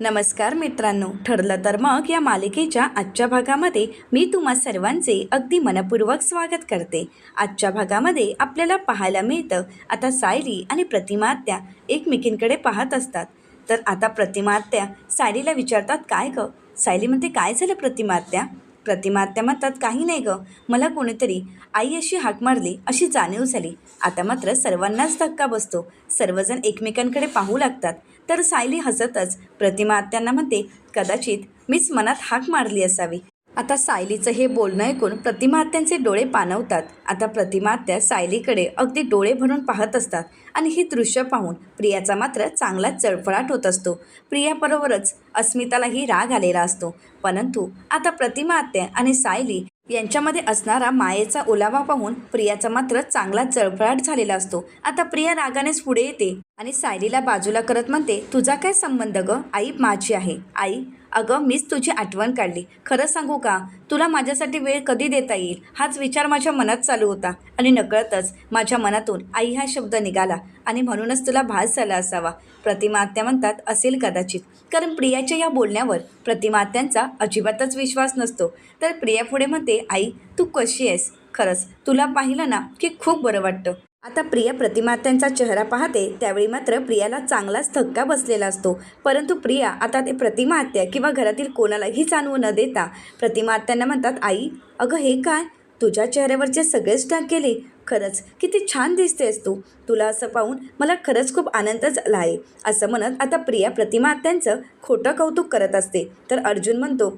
नमस्कार मित्रांनो ठरलं तर मग या मालिकेच्या आजच्या भागामध्ये मी तुम्हा सर्वांचे अगदी मनपूर्वक स्वागत करते. आजच्या भागामध्ये आपल्याला पाहायला मिळतं आता सायली आणि प्रतिमात्या एकमेकींकडे पाहत असतात. तर आता प्रतिमात्या सायलीला विचारतात काय गं? सायली म्हणते काय झालं प्रतिमात्या प्रतिमात्या म्हणतात काही नाही गं. मला कोणीतरी आई अशी हाक मारली अशी जाणीव झाली. आता मात्र सर्वांनाच धक्का बसतो. सर्वजण एकमेकांकडे पाहू लागतात. तर सायली हसतच. प्रतिमा आत्यांना म्हणते कदाचित मीच मनात हाक मारली असावी. आता सायलीचं हे बोलणं ऐकून प्रतिमात्यांचे डोळे पाणवतात आता प्रतिमात्या सायलीकडे अगदी डोळे भरून पाहत असतात आणि हे दृश्य पाहून प्रियाचा मात्र चांगलाच चळफळाट होत असतो. प्रियाबरोबरच अस्मितालाही राग आलेला असतो. परंतु आता प्रतिमात्या आणि सायली यांच्यामध्ये असणारा मायेचा ओलावा पाहून प्रियाचा मात्र चांगला चळफळाट झालेला असतो. आता प्रिया रागानेच पुढे येते आणि सायलीला बाजूला करत म्हणते तुझा काय संबंध ग? आई माझी आहे. आई अगं मीच तुझी आठवण काढली. खरं सांगू का? तुला माझ्यासाठी वेळ कधी देता येईल? हाच विचार माझ्या मनात चालू होता आणि नकळतच माझ्या मनातून आई हा शब्द निघाला आणि म्हणूनच तुला भास झाला असावा. प्रतिमा आत्या म्हणतात असेल कदाचित. कारण प्रियाच्या या बोलण्यावर प्रतिमा आत्यांचा अजिबातच विश्वास नसतो. तर प्रिया पुढे म्हणते आई तू कशी आहेस? खरंच तुला पाहिलं ना की खूप बरं वाटतं. आता प्रिया प्रतिमात्यांचा चेहरा पाहते त्यावेळी मात्र प्रियाला चांगलाच धक्का बसलेला असतो. परंतु प्रिया आता ते प्रतिमाहत्या किंवा घरातील कोणालाही जाणवू न देता प्रतिमाहत्यांना म्हणतात आई अगं हे काय? तुझ्या चेहऱ्यावरचे सगळेच डाग गेले. खरंच किती छान दिसतेस तू. तुला असं पाहून मला खरंच खूप आनंद झाला आहे असं म्हणत आता प्रिया प्रतिमाहत्यांचं खोटं कौतुक करत असते. तर अर्जुन म्हणतो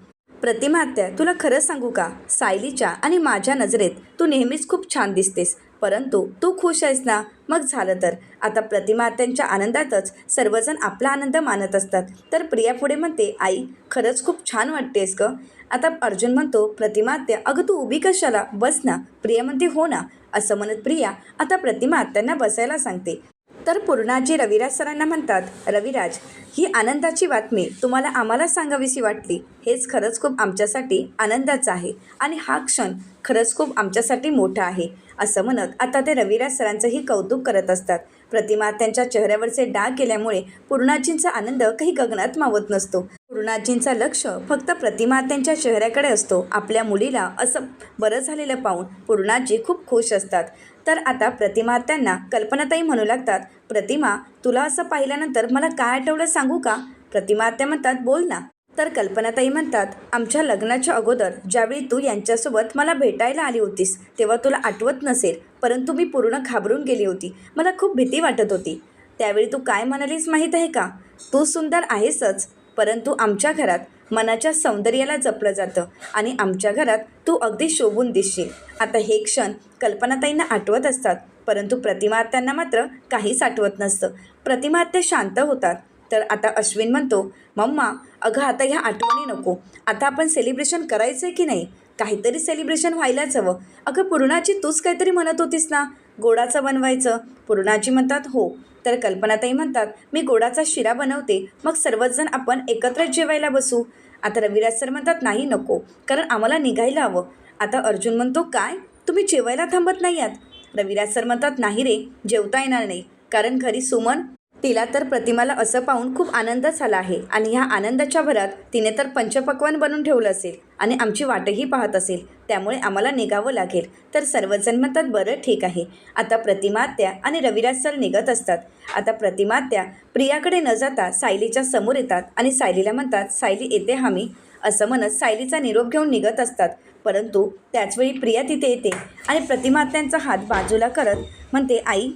प्रतिमाहत्या तुला खरं सांगू का? सायलीच्या आणि माझ्या नजरेत तू नेहमीच खूप छान दिसतेस. परंतु तू खुश आहेस ना? मग झालं तर. आता प्रतिमात्यांच्या आनंदातच सर्वजण आपला आनंद मानत असतात. तर प्रिया पुढे म्हणते आई खरंच खूप छान वाटतेस ग. आता अर्जुन म्हणतो प्रतिमा आत्या अगं तू उभी कशाला? बस ना. प्रिया म्हणते हो ना. असं म्हणत प्रिया आता प्रतिमा आत्यांना बसायला सांगते. तर पूर्णाजी रविराज सरांना म्हणतात रविराज ही आनंदाची बातमी तुम्हाला आम्हाला सांगावीशी वाटली. हेच खरंच खूप आमच्यासाठी आनंदाचं आहे. आणि हा क्षण खरंच खूप आमच्यासाठी मोठा आहे. असं म्हणत आता ते रविराज सरांचंही कौतुक करत असतात. प्रतिमा त्यांच्या चेहऱ्यावरचे डाग गेल्यामुळे पूर्णाजींचा आनंद काही गगनात मावत नसतो. पूर्णाजींचा लक्ष फक्त प्रतिमा त्यांच्या चेहऱ्याकडे असतो. आपल्या मुलीला असं बरं झालेलं पाहून पूर्णाजी खूप खुश असतात. तर आता प्रतिमा त्यांना कल्पनाताई म्हणू लागतात प्रतिमा तुला असं पाहिल्यानंतर मला काय आठवलं सांगू का? प्रतिमा त्या म्हणतात बोल ना. तर कल्पनाताई म्हणतात आमच्या लग्नाच्या अगोदर ज्यावेळी तू यांच्यासोबत मला भेटायला आली होतीस तेव्हा तुला आठवत नसेल परंतु मी पूर्ण घाबरून गेली होती. मला खूप भीती वाटत होती. त्यावेळी तू काय म्हणालीस माहीत आहे का? तू सुंदर आहेसच परंतु आमच्या घरात मनाच्या सौंदर्याला जपलं जातं आणि आमच्या घरात तू अगदी शोभून दिसशील. आता हे क्षण कल्पनाताईंना आठवत असतात परंतु प्रतिमा त्यांना मात्र काहीच आठवत नसतं. प्रतिमा त्या शांत होतात. तर आता अश्विन म्हणतो मम्मा अगं आता ह्या आठवणी नको. आता आपण सेलिब्रेशन करायचं आहे की नाही? काहीतरी सेलिब्रेशन व्हायलाच हवं. अगं पूर्णाची तूच काहीतरी म्हणत होतीस ना? गोडाचं बनवायचं. पूर्णाची म्हणतात हो. तर कल्पनाताई म्हणतात मी गोडाचा शिरा बनवते. मग सर्वचजण आपण एकत्रच जेवायला बसू. आता रविराज सर म्हणतात नाही नको. कारण आम्हाला निघायला हवं. आता अर्जुन म्हणतो काय? तुम्ही जेवायला थांबत नाही आहात. रविराज सर म्हणतात नाही रे जेवता येणार नाही. कारण घरी सुमन तिला तर प्रतिमाला असं पाहून खूप आनंद झाला आहे. आणि ह्या आनंदाच्या भरात तिने तर पंचपक्वान बनवून ठेवलं असेल आणि आमची वाटही पाहत असेल. त्यामुळे आम्हाला निघावं लागेल. तर सर्वजण म्हणतात बरं ठीक आहे. आता प्रतिमात्या आणि रविराज सर निघत असतात. आता प्रतिमात्या प्रियाकडे न जाता सायलीच्या समोर येतात आणि सायलीला म्हणतात सायली येते हामी असं म्हणत सायलीचा निरोप घेऊन निघत असतात. परंतु त्याचवेळी प्रिया तिथे येते आणि प्रतिमात्यांचा हात बाजूला करत म्हणते आई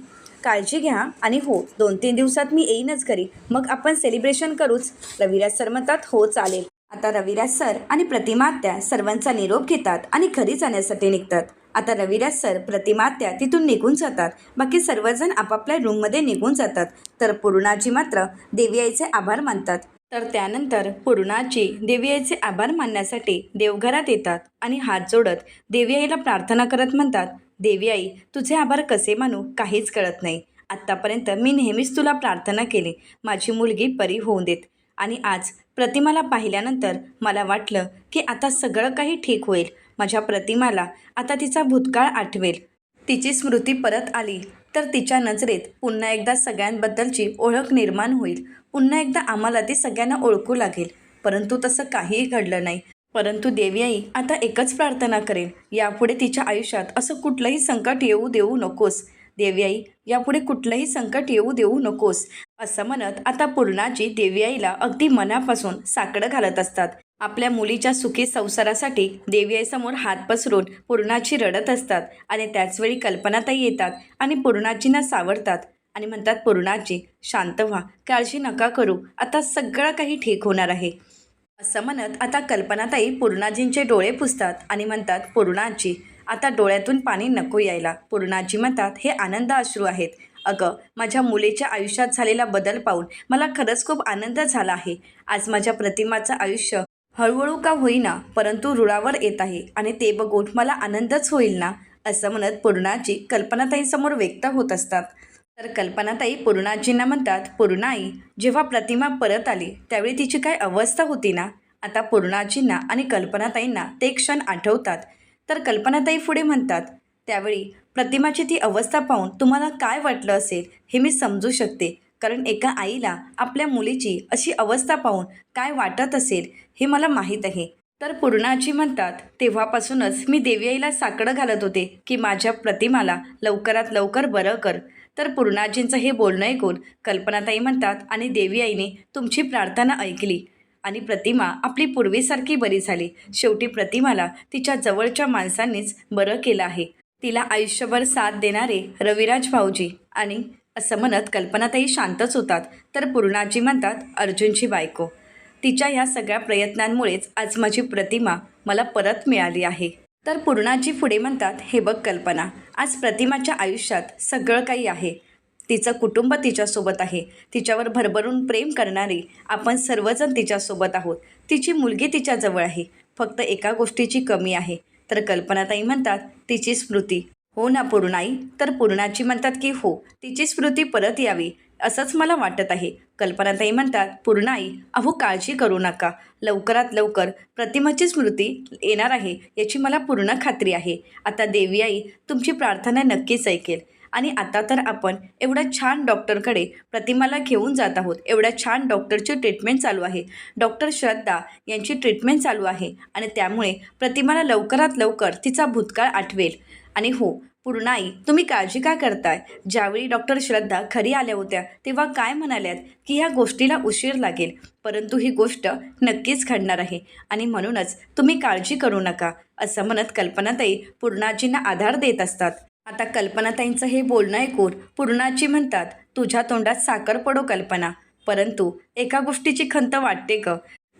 काळजी घ्या आणि हो दोन तीन दिवसात मी येईनच घरी. मग आपण सेलिब्रेशन करूच. रविराज सर म्हणतात हो चालेल. आता रविराज सर आणि प्रतिमात्या सर्वांचा निरोप घेतात आणि घरी जाण्यासाठी निघतात. आता रविराज सर प्रतिमात्या तिथून निघून जातात. बाकी सर्वजण आपापल्या रूममध्ये निघून जातात. तर पूर्णाजी मात्र देवी आईचे आभार मानतात. तर त्यानंतर पूर्णाजी देवी आईचे आभार मानण्यासाठी देवघरात येतात आणि हात जोडत देवी आईला प्रार्थना करत म्हणतात देवी आई तुझे आभार कसे मानू काहीच कळत नाही. आत्तापर्यंत मी नेहमीच तुला प्रार्थना केली माझी मुलगी परी होऊन देत. आणि आज प्रतिमाला पाहिल्यानंतर मला वाटलं की आता सगळं काही ठीक होईल. माझ्या प्रतिमाला आता तिचा भूतकाळ आठवेल. तिची स्मृती परत आली तर तिच्या नजरेत पुन्हा एकदा सगळ्यांबद्दलची ओळख निर्माण होईल. पुन्हा एकदा आम्हाला ती सगळ्यांना ओळखू लागेल. परंतु तसं काहीही घडलं नाही. परंतु देवीआई आता एकच प्रार्थना करेन. यापुढे तिच्या आयुष्यात असं कुठलंही संकट येऊ देऊ नकोस. देवीआई यापुढे कुठलंही संकट येऊ देऊ नकोस. असं म्हणत आता पूर्णाजी देवीआईला अगदी मनापासून साकडं घालत असतात. आपल्या मुलीच्या सुखी संसारासाठी देवीआईसमोर हात पसरून पूर्णाची रडत असतात आणि त्याचवेळी कल्पनाताई येतात आणि पूर्णाजींना सावरतात आणि म्हणतात पूर्णाजी शांत व्हा. काळजी नका करू. आता सगळं काही ठीक होणार आहे. असं म्हणत आता कल्पनाताई पूर्णाजींचे डोळे पुसतात आणि म्हणतात पूर्णाजी आता डोळ्यातून पाणी नको यायला. पूर्णाजी म्हणतात हे आनंद अश्रू आहेत. अगं माझ्या मुलीच्या आयुष्यात झालेला बदल पाहून मला खरंच खूप आनंद झाला आहे. आज माझ्या प्रतिमाचं आयुष्य हळूहळू का होईना परंतु रुळावर येत आहे आणि ते बघून मला आनंदच होईल ना? असं म्हणत पूर्णाजी कल्पनाताईंसमोर व्यक्त होत असतात. तर कल्पनाताई पूर्णाजींना म्हणतात पूर्णाई जेव्हा प्रतिमा परत आली त्यावेळी तिची काय अवस्था होती ना? आता पूर्णाजींना आणि कल्पनाताईंना ते क्षण आठवतात. तर कल्पनाताई पुढे म्हणतात त्यावेळी प्रतिमाची ती अवस्था पाहून तुम्हाला काय वाटलं असेल हे मी समजू शकते. कारण एका आईला आपल्या मुलीची अशी अवस्था पाहून काय वाटत असेल हे मला माहीत आहे. तर पूर्णाजी म्हणतात तेव्हापासूनच मी देवी आईला साकडं घालत होते की माझ्या प्रतिमाला लवकरात लवकर बरं कर. तर पूर्णाजींचं हे बोलणं ऐकून कल्पनाताई म्हणतात आणि देवी आईने तुमची प्रार्थना ऐकली. आणि प्रतिमा आपली पूर्वीसारखी बरी झाली. शेवटी प्रतिमाला तिच्या जवळच्या माणसांनीच बरं केलं आहे. तिला आयुष्यभर साथ देणारे रविराज भाऊजी आणि असं म्हणत कल्पनाताई शांतच होतात. तर पूर्णाजी म्हणतात अर्जुनची बायको. तिच्या ह्या सगळ्या प्रयत्नांमुळेच आज माझी प्रतिमा मला परत मिळाली आहे. तर पूर्णाजी पुढे म्हणतात हे बघ कल्पना. आज प्रतिमाच्या आयुष्यात सगळं काही आहे. तिचं कुटुंब तिच्यासोबत आहे. तिच्यावर भरभरून प्रेम करणारी आपण सर्वजण तिच्यासोबत आहोत. तिची मुलगी तिच्याजवळ आहे. फक्त एका गोष्टीची कमी आहे. तर कल्पनाताई म्हणतात तिची स्मृती. हो ना पूर्णाई? तर पूर्णाची म्हणतात की हो. तिची स्मृती परत यावी. असंच मला वाटत आहे. कल्पनाताई म्हणतात पूर्णाई अहो काळजी करू नका. लवकरात लवकर प्रतिमाची स्मृती येणार आहे याची मला पूर्ण खात्री आहे. आता देवी आई तुमची प्रार्थना नक्कीच ऐकेल. आणि आता तर आपण एवढ्या छान डॉक्टरकडे प्रतिमाला घेऊन जात आहोत. एवढ्या छान डॉक्टरची ट्रीटमेंट चालू आहे. डॉक्टर श्रद्धा यांची ट्रीटमेंट चालू आहे. आणि त्यामुळे प्रतिमाला लवकरात लवकर तिचा भूतकाळ आठवेल. आणि हो पूर्णाई तुम्ही काळजी का करताय? ज्यावेळी डॉक्टर श्रद्धा घरी आल्या होत्या तेव्हा काय म्हणाल्यात की ह्या गोष्टीला उशीर लागेल. परंतु ही गोष्ट नक्कीच घडणार आहे. आणि म्हणूनच तुम्ही काळजी करू नका असं म्हणत कल्पनाताई पूर्णाजींना आधार देत असतात. आता कल्पनाताईंचं हे बोलणं ऐकून पूर्णाजी म्हणतात तुझ्या तोंडात साखर पडो कल्पना. परंतु एका गोष्टीची खंत वाटते ग.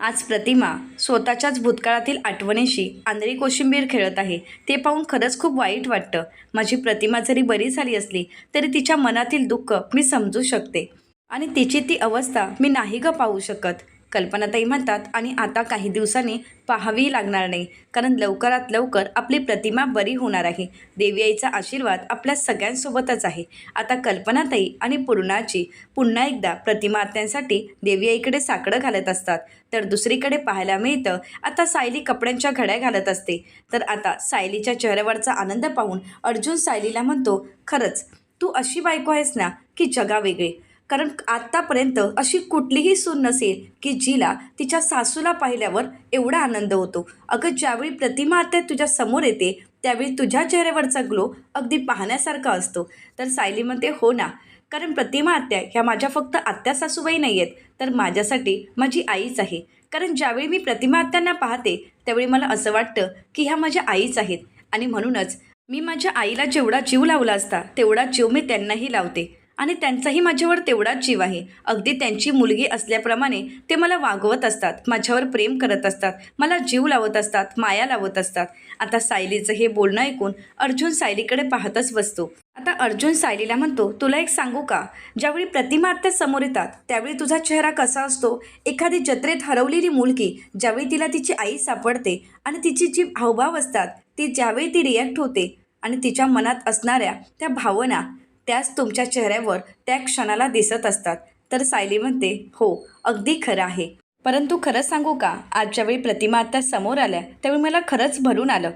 आज प्रतिमा स्वतःच्याच भूतकाळातील आठवणीशी आंधळी कोशिंबीर खेळत आहे. ते पाहून खरंच खूप वाईट वाटतं. माझी प्रतिमा जरी बरी झाली असली तरी तिच्या मनातील दुःख मी समजू शकते. आणि तिची ती अवस्था मी नाही ग पाहू शकत. कल्पनाताई म्हणतात आणि आता काही दिवसांनी पाहावी लागणार नाही कारण लवकरात लवकर आपली प्रतिमा बरी होणार आहे. देवी आईचा आशीर्वाद आपल्या सगळ्यांसोबतच आहे. आता कल्पनाताई आणि पूर्णाची पुन्हा एकदा प्रतिमा आत्यांसाठी देवी आईकडे साकडं घालत असतात. तर दुसरीकडे पाहायला मिळतं आता सायली कपड्यांच्या घड्या घालत असते. तर आता सायलीच्या चेहऱ्यावरचा आनंद पाहून अर्जुन सायलीला म्हणतो खरंच तू अशी बायको आहेस ना की जगा वेगळी कारण आत्तापर्यंत अशी कुठलीही सून नसेल की जिला तिच्या सासूला पाहिल्यावर एवढा आनंद होतो. अगं ज्यावेळी प्रतिमा आत्या तुझ्या समोर येते त्यावेळी तुझ्या चेहऱ्यावरचा ग्लो अगदी पाहण्यासारखा असतो. तर सायली म्हणते हो ना. कारण प्रतिमा आत्या ह्या माझ्या फक्त आत्या सासूबाई नाही आहेत तर माझ्यासाठी माझी आईच आहे. कारण ज्यावेळी मी प्रतिमा आत्यांना पाहते त्यावेळी मला असं वाटतं की ह्या माझ्या आईच आहेत. आणि म्हणूनच मी माझ्या आईला जेवढा जीव लावला असता तेवढा जीव मी त्यांनाही लावते. आणि त्यांचाही माझ्यावर तेवढाच जीव आहे. अगदी त्यांची मुलगी असल्याप्रमाणे ते मला वागवत असतात माझ्यावर प्रेम करत असतात मला जीव लावत असतात माया लावत असतात. आता सायलीचं हे बोलणं ऐकून अर्जुन सायलीकडे पाहतच बसतो. आता अर्जुन सायलीला म्हणतो तुला एक सांगू का? ज्यावेळी प्रतिमा आत्या समोर येतात त्यावेळी तुझा चेहरा कसा असतो? एखादी जत्रेत हरवलेली मुलगी ज्यावेळी तिला तिची आई सापडते आणि तिची जी हावभाव असतात ती ज्यावेळी ती रिॲक्ट होते आणि तिच्या मनात असणाऱ्या त्या भावना त्याच तुमच्या चेहऱ्यावर त्या क्षणाला दिसत असतात. तर सायली म्हणते हो अगदी खरं आहे. परंतु खरं सांगू का? आजच्या वेळी प्रतिमा आत्या समोर आल्या त्यावेळी मला खरंच भरून आलं.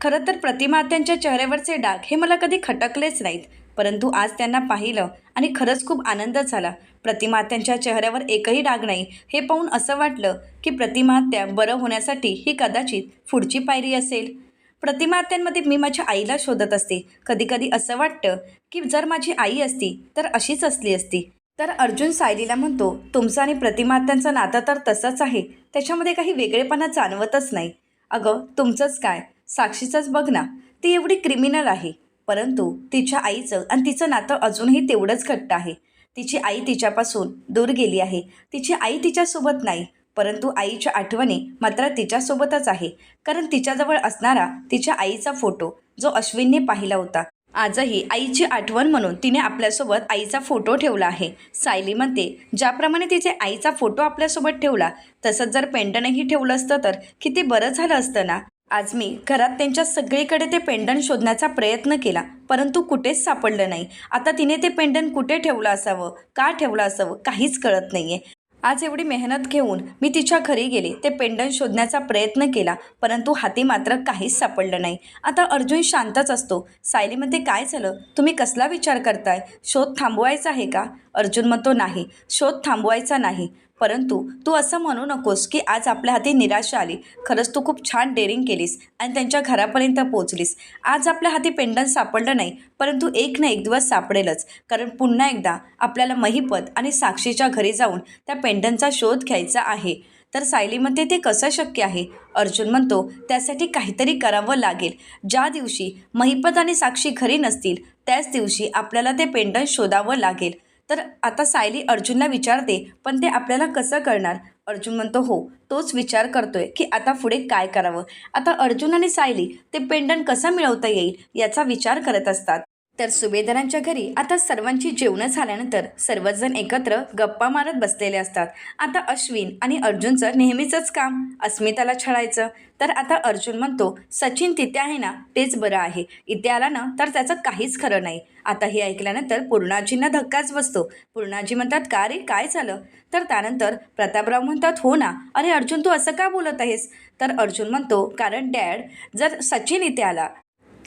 खरं तर प्रतिमात्यांच्या चेहऱ्यावरचे डाग हे मला कधी खटकलेच नाहीत. परंतु आज त्यांना पाहिलं आणि खरंच खूप आनंद झाला. प्रतिमात्यांच्या चेहऱ्यावर एकही डाग नाही. हे पाहून असं वाटलं की प्रतिमात्या बरं होण्यासाठी ही कदाचित पुढची पायरी असेल. प्रतिमात्यांमध्ये मी माझ्या आईला शोधत असते. कधीकधी असं वाटतं की जर माझी आई असती तर अशीच असली असती. तर अर्जुन सायलीला म्हणतो तुमचं आणि प्रतिमात्यांचं नातं तर तसंच आहे. त्याच्यामध्ये काही वेगळेपणा जाणवतच नाही. अगं तुमचंच काय? साक्षीचंच बघ ना. ती एवढी क्रिमिनल आहे. परंतु तिच्या आईचं आणि तिचं नातं अजूनही तेवढंच घट्ट आहे. तिची आई तिच्यापासून दूर गेली आहे. तिची आई तिच्यासोबत नाही. परंतु आईच्या आठवणी मात्र तिच्यासोबतच आहे. कारण तिच्याजवळ असणारा तिच्या आईचा फोटो जो अश्विनने पाहिला होता. आजही आईची आठवण म्हणून तिने आपल्यासोबत आईचा फोटो ठेवला आहे. सायली म्हणते ज्याप्रमाणे तिचे आईचा फोटो आपल्यासोबत ठेवला तसंच जर पेंडनही ठेवलं असतं तर किती बरं झालं असतं ना? आज मी घरात त्यांच्या सगळीकडे ते पेंडन शोधण्याचा प्रयत्न केला परंतु कुठेच सापडलं नाही. आता तिने ते पेंडन कुठे ठेवलं असावं का ठेवलं असावं काहीच कळत नाही आहे आज एवढी मेहनत घेऊन मी तिच्या घरी गेले. ते पेंडन शोधण्याचा प्रयत्न केला परंतु हाती मात्र काहीच सापडलं नाही. आता अर्जुन शांतच असतो. सायलीमध्ये काय झालं? तुम्ही कसला विचार करताय? शोध थांबवायचा आहे का? अर्जुन म्हणतो नाही. शोध थांबवायचा नाही. परंतु तू असं म्हणू नकोस की आज आपल्या हाती निराशा आली. खरंच तू खूप छान डेअरिंग केलीस आणि त्यांच्या घरापर्यंत पोचलीस आज आपल्या हाती पेंडन सापडलं नाही परंतु एक ना एक दिवस सापडेलच. कारण पुन्हा एकदा आपल्याला महिपत आणि साक्षीच्या घरी जाऊन त्या पेंडनचा शोध घ्यायचा आहे. तर सायलीमध्ये ते कसं शक्य आहे? अर्जुन म्हणतो त्यासाठी काहीतरी करावं लागेल. ज्या दिवशी महिपत आणि साक्षी घरी नसतील त्याच दिवशी आपल्याला ते पेंडन शोधावं लागेल. तर आता सायली अर्जुनला विचारते पण ते आपल्याला कसं करणार? अर्जुन म्हणतो हो तोच विचार करतोय की आता पुढे काय करावं? आता अर्जुन आणि सायली ते पेंडन कसं मिळवता येईल याचा विचार करत असतात. तर सुभेदारांच्या घरी आता सर्वांची जेवणं झाल्यानंतर सर्वजण एकत्र गप्पा मारत बसलेले असतात. आता अश्विन आणि अर्जुनचं नेहमीचंच काम अस्मिताला छळायचं. तर आता अर्जुन म्हणतो सचिन तिथे आहे ना तेच बरं आहे. इथे आला ना तर त्याचं काहीच खरं नाही. आता हे ऐकल्यानंतर पूर्णाजींना धक्काच बसतो. पूर्णाजी म्हणतात का रे काय झालं? तर त्यानंतर प्रतापराव म्हणतात हो ना. अरे अर्जुन तू असं का बोलत आहेस? तर अर्जुन म्हणतो कारण डॅड जर सचिन इथे आला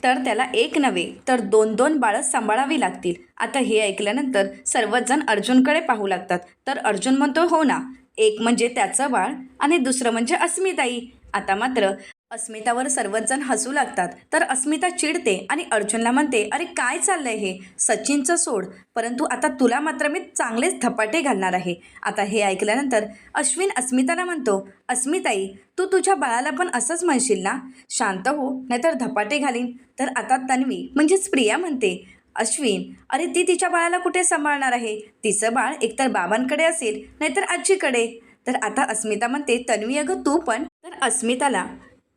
तर त्याला एक नव्हे तर दोन दोन बाळं सांभाळावी लागतील. आता हे ऐकल्यानंतर सर्वच जण अर्जुनकडे पाहू लागतात. तर अर्जुन म्हणतो हो ना एक म्हणजे त्याचं बाळ आणि दुसरं म्हणजे अस्मिताई. आता मात्र अस्मितावर सर्वजण हसू लागतात. तर अस्मिता चिडते आणि अर्जुनला म्हणते अरे काय चाललंय हे? सचिनचं सोड. परंतु आता तुला मात्र मी चांगलेच धपाटे घालणार आहे. आता हे ऐकल्यानंतर अश्विन अस्मिताला म्हणतो अस्मिताई तू तुझ्या बाळाला पण असंच म्हणशील ना? शांत हो नाहीतर धपाटे घालीन. तर आता तन्वी म्हणजेच प्रिया म्हणते अश्विन अरे ती तिच्या बाळाला कुठे सांभाळणार आहे? तिचं बाळ एकतर बाबांकडे असेल नाहीतर आजीकडे. तर आता अस्मिता म्हणते तन्वी अगं तू पण. तर अस्मिताला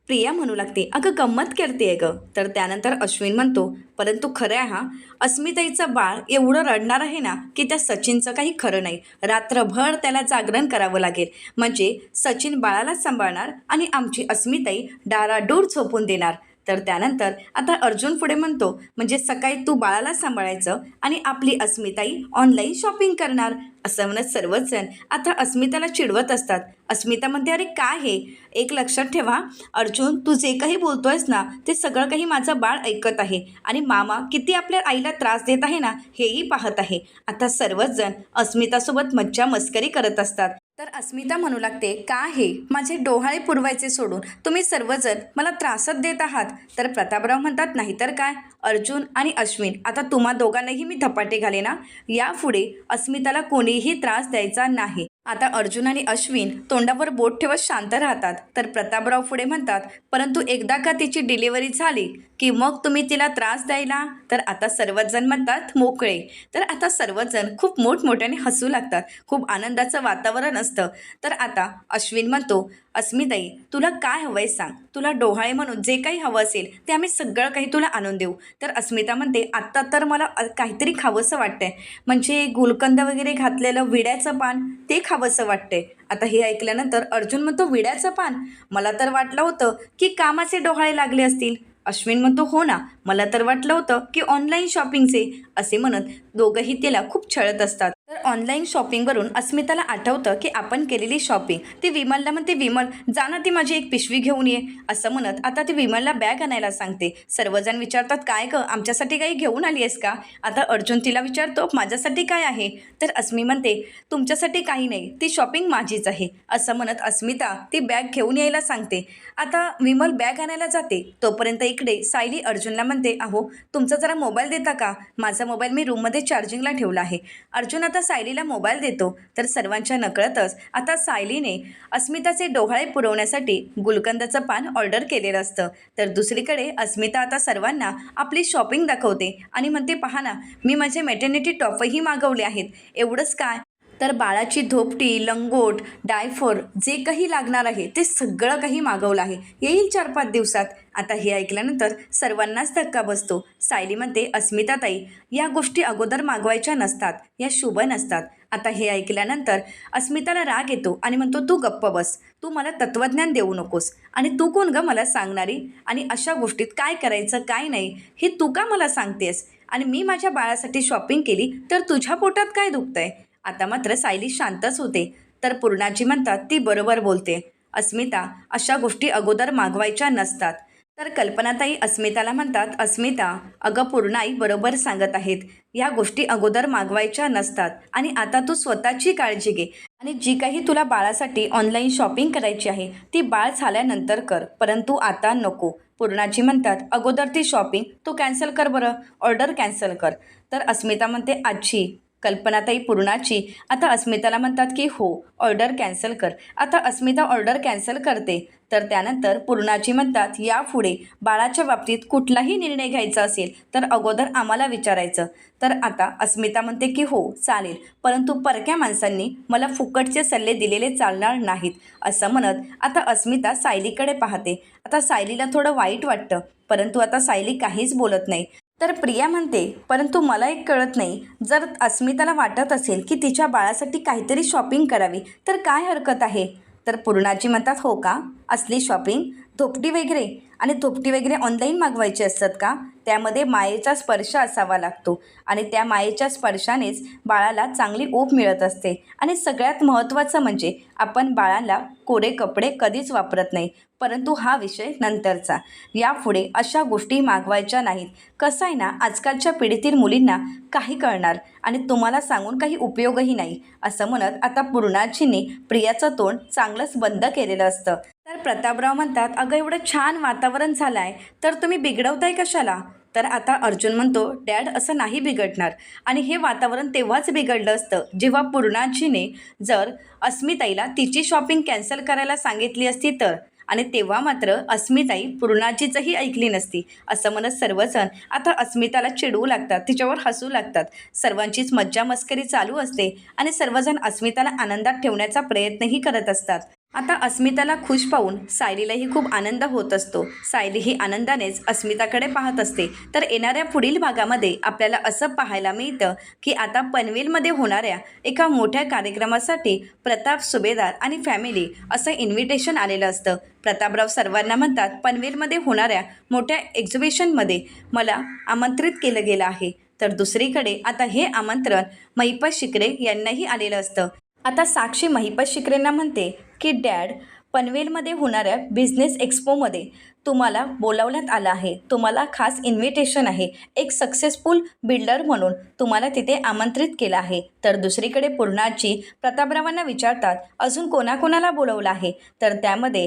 प्रिया म्हणू लागते अगं गंमत करते आहे गं. तर त्यानंतर अश्विन म्हणतो परंतु खरं आहे हा अस्मिताईचं बाळ एवढं रडणार आहे ना की त्या सचिनचं काही खरं नाही. रात्रभर त्याला जागरण करावं लागेल. म्हणजे सचिन बाळालाच सांभाळणार आणि आमची अस्मिताई डाराडूर झोपून देणार. तर त्यानंतर आता अर्जुन पुढे म्हणतो म्हणजे सकाळी तू बाळाला सांभाळायचं आणि आपली अस्मिताई ऑनलाईन शॉपिंग करणार. असं म्हणत सर्वच जण आता अस्मिताला चिडवत असतात. अस्मिता म्हणते अरे काय हे? एक लक्षात ठेवा अर्जुन तू जे काही बोलतो आहेस ना ते सगळं काही माझं बाळ ऐकत आहे. आणि मामा किती आपल्या आईला त्रास देत आहे ना हेही पाहत आहे. आता सर्वच जण अस्मितासोबत मज्जा मस्करी करत असतात. तर अस्मिता म्हणू लागते का हे? माझे डोहाळे पुरवायचे सोडून तुम्ही सर्वजण मला त्रासच देत आहात. तर प्रतापराव म्हणतात नाहीतर काय? अर्जुन आणि अश्विन आता तुम्हा दोघांनाही मी धपाटे घाले ना? यापुढे अस्मिताला कोणीही त्रास द्यायचा नाही. आता अर्जुन आणि अश्विन तोंडावर बोट ठेवत शांत राहतात. तर प्रतापराव पुढे म्हणतात परंतु एकदा का तिची डिलिव्हरी झाली की मग तुम्ही तिला त्रास द्यायला? तर आता सर्वच जण म्हणतात मोकळे. तर आता सर्वच जण खूप मोठमोठ्याने हसू लागतात. खूप आनंदाचं वातावरण असतं. तर आता अश्विन म्हणतो अस्मिताई तुला काय हवंय सांग. तुला डोहाळे म्हणून जे काही हवं असेल ते आम्ही सगळं काही तुला आणून देऊ. तर अस्मिता म्हणते आत्ता तर मला काहीतरी खावंसं वाटतंय. म्हणजे गुलकंद वगैरे घातलेलं विड्याचं पान ते खावंसं वाटतंय. आता हे ऐकल्यानंतर अर्जुन म्हणतो विड्याचं पान? मला तर वाटलं होतं की कामाचे डोहाळे लागले असतील. अश्विन म्हणतो हो ना मला तर वाटलं होतं की ऑनलाईन शॉपिंगचे असे म्हणत दोघंही तिला खूप छळत असतात. तर ऑनलाईन शॉपिंगवरून अस्मिताला आठवतं की आपण केलेली शॉपिंग ती विमलला म्हणते विमल जा ना ती माझी एक पिशवी घेऊन ये. असं म्हणत आता ती विमलला बॅग आणायला सांगते. सर्वजण विचारतात काय ग आमच्यासाठी काही घेऊन आली आहेस का? आता अर्जुन तिला विचारतो माझ्यासाठी काय आहे? तर अस्मी म्हणते तुमच्यासाठी काही नाही ती शॉपिंग माझीच आहे. असं म्हणत अस्मिता ती बॅग घेऊन यायला सांगते. आता विमल बॅग आणायला जाते. तोपर्यंत इकडे सायली अर्जुनला म्हणते अहो तुमचा जरा मोबाईल देता का? माझा मोबाईल मी रूममध्ये चार्जिंगला ठेवला आहे. अर्जुन आता सायलीला मोबाईल देतो तर सर्वांच्या नकळतच आता सायलीने अस्मिताचे डोहाळे पुरवण्यासाठी गुलकंदाचं पान ऑर्डर केलेलं असतं. तर दुसरीकडे अस्मिता आता सर्वांना आपली शॉपिंग दाखवते आणि म्हणते पहा ना मी माझे मेटर्निटी टॉपही मागवले आहेत. एवढंच काय? तर बाळाची धोपटी लंगोट डायफोर जे काही लागणार आहे ते सगळं काही मागवलं आहे. येईल चार पाच दिवसात. आता हे ऐकल्यानंतर सर्वांनाच धक्का बसतो. सायली म्हणते अस्मिताताई या गोष्टी अगोदर मागवायच्या नसतात या शुभ नसतात. आता हे ऐकल्यानंतर अस्मिताला राग येतो आणि म्हणतो तू गप्प बस तू मला तत्त्वज्ञान देऊ नकोस. आणि तू कोण ग मला सांगणारी? आणि अशा गोष्टीत काय करायचं काय नाही? हे तू का मला सांगतेस? आणि मी माझ्या बाळासाठी शॉपिंग केली तर तुझ्या पोटात काय दुखतंय? आता मात्र सायली शांतच होते. तर पूर्णाजी म्हणतात ती बरोबर बोलते. अस्मिता अशा गोष्टी अगोदर मागवायच्या नसतात. तर कल्पनाताई अस्मिताला म्हणतात अस्मिता अगं पूर्णाई बरोबर सांगत आहेत. या गोष्टी अगोदर मागवायच्या नसतात. आणि आता तू स्वतःची काळजी घे. आणि जी काही तुला बाळासाठी ऑनलाईन शॉपिंग करायची आहे ती बाळ झाल्यानंतर कर. परंतु आता नको. पूर्णाजी म्हणतात अगोदर ती शॉपिंग तू कॅन्सल कर बरं. ऑर्डर कॅन्सल कर. तर अस्मिता म्हणते आजी कल्पनाताई पूर्णाची. आता अस्मिताला म्हणतात की हो ऑर्डर कॅन्सल कर. आता अस्मिता ऑर्डर कॅन्सल करते. तर त्यानंतर पूर्णाची म्हणतात यापुढे बाळाच्या बाबतीत कुठलाही निर्णय घ्यायचा असेल तर अगोदर आम्हाला विचारायचं. तर आता अस्मिता म्हणते की हो चालेल. परंतु परक्या माणसांनी मला फुकटचे सल्ले दिलेले चालणार नाहीत असं म्हणत आता अस्मिता सायलीकडे पाहते. आता सायलीला थोडं वाईट वाटतं परंतु आता सायली काहीच बोलत नाही. तर प्रिया म्हणते परंतु मला एक कळत नाही. जर अस्मिताला वाटत असेल की तिच्या बाळासाठी काहीतरी शॉपिंग करावी तर काय हरकत आहे? तर पूर्णाजी म्हणतात हो का? असली शॉपिंग? धोपटी वगैरे? आणि धोपटी वगैरे ऑनलाईन मागवायची असतात का? त्यामध्ये मायेचा स्पर्श असावा लागतो. आणि त्या मायेच्या स्पर्शानेच बाळाला चांगली ऊब मिळत असते. आणि सगळ्यात महत्त्वाचं म्हणजे आपण बाळाला कोरे कपडे कधीच वापरत नाही परंतु हा विषय नंतरचा. यापुढे अशा गोष्टी मागवायच्या नाहीत. कसं आहे ना आजकालच्या पिढीतील मुलींना काही कळणार आणि तुम्हाला सांगून काही उपयोगही नाही असं म्हणत आता पूर्णाजीने प्रियाचं तोंड चांगलंच बंद केलेलं असतं. तर प्रतापराव म्हणतात अगं एवढं छान वातावरण झालं आहे तर तुम्ही बिघडवताय कशाला? तर आता अर्जुन म्हणतो डॅड असं नाही बिघडणार. आणि हे वातावरण तेव्हाच बिघडलं असतं जेव्हा पूर्णाजीने जर अस्मिताईला तिची शॉपिंग कॅन्सल करायला सांगितली असती तर. आणि तेव्हा मात्र अस्मिताई पूर्णाजीचंही ऐकली नसती असं म्हणत सर्वजण आता अस्मिताला चिडवू लागतात तिच्यावर हसू लागतात. सर्वांचीच मज्जा मस्करी चालू असते आणि सर्वजण अस्मिताला आनंदात ठेवण्याचा प्रयत्नही करत असतात. आता अस्मिताला खुश पाहून सायलीलाही खूप आनंद होत असतो. सायली ही आनंदानेच अस्मिताकडे पाहत असते. तर येणाऱ्या पुढील भागामध्ये आपल्याला असं पाहायला मिळतं की आता पनवेलमध्ये होणाऱ्या एका मोठ्या कार्यक्रमासाठी प्रताप सुभेदार आणि फॅमिली असं इन्व्हिटेशन आलेलं असतं. प्रतापराव सर्वांना म्हणतात पनवेलमध्ये होणाऱ्या मोठ्या एक्झिबिशनमध्ये मला आमंत्रित केलं गेलं आहे. तर दुसरीकडे आता हे आमंत्रण महिपा शिकरे यांनाही आलेलं असतं. आता साक्षी महिपत शिकरेंना म्हणते की डॅड पनवेलमध्ये होणाऱ्या बिझनेस एक्स्पोमध्ये तुम्हाला बोलावण्यात आलं आहे. तुम्हाला खास इन्व्हिटेशन आहे. एक सक्सेसफुल बिल्डर म्हणून तुम्हाला तिथे आमंत्रित केलं आहे. तर दुसरीकडे पूर्णाची प्रतापरावांना विचारतात अजून कोणाकोणाला बोलवलं आहे? तर त्यामध्ये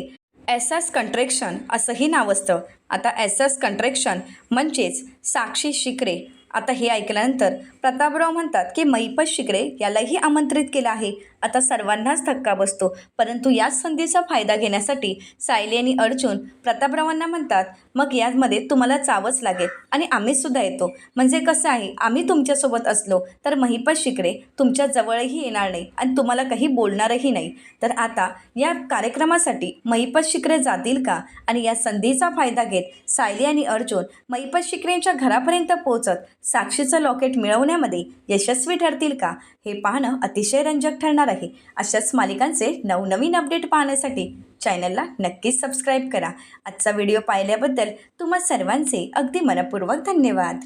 एस एस कंट्रेक्शन असंही नाव असतं. आता एस एस कंट्रेक्शन म्हणजेच साक्षी शिकरे. आता हे ऐकल्यानंतर प्रतापराव म्हणतात की महिपत शिकरे यालाही आमंत्रित केलं आहे. आता सर्वांनाच धक्का बसतो. परंतु याच संधीचा फायदा घेण्यासाठी सायली आणि अर्जुन प्रतापरावांना म्हणतात मग यामध्ये तुम्हाला चावच लागेल आणि आम्हीच सुद्धा येतो. म्हणजे कसं आहे आम्ही तुमच्यासोबत असलो तर महिपत शिकरे तुमच्या जवळही येणार नाही आणि तुम्हाला काही बोलणारही नाही. तर आता या कार्यक्रमासाठी महिपत शिकरे जातील का? आणि या संधीचा फायदा घेत सायली आणि अर्जुन महिपत शिकरेंच्या घरापर्यंत पोहोचत साक्षीचं लॉकेट करण्यामध्ये यशस्वी ठरतील का हे पाहणं अतिशय रंजक ठरणार आहे. अशाच मालिकांचे नवनवीन अपडेट पाहण्यासाठी चॅनलला नक्कीच सबस्क्राईब करा. आजचा व्हिडिओ पाहिल्याबद्दल तुम्हा सर्वांचे अगदी मनपूर्वक धन्यवाद.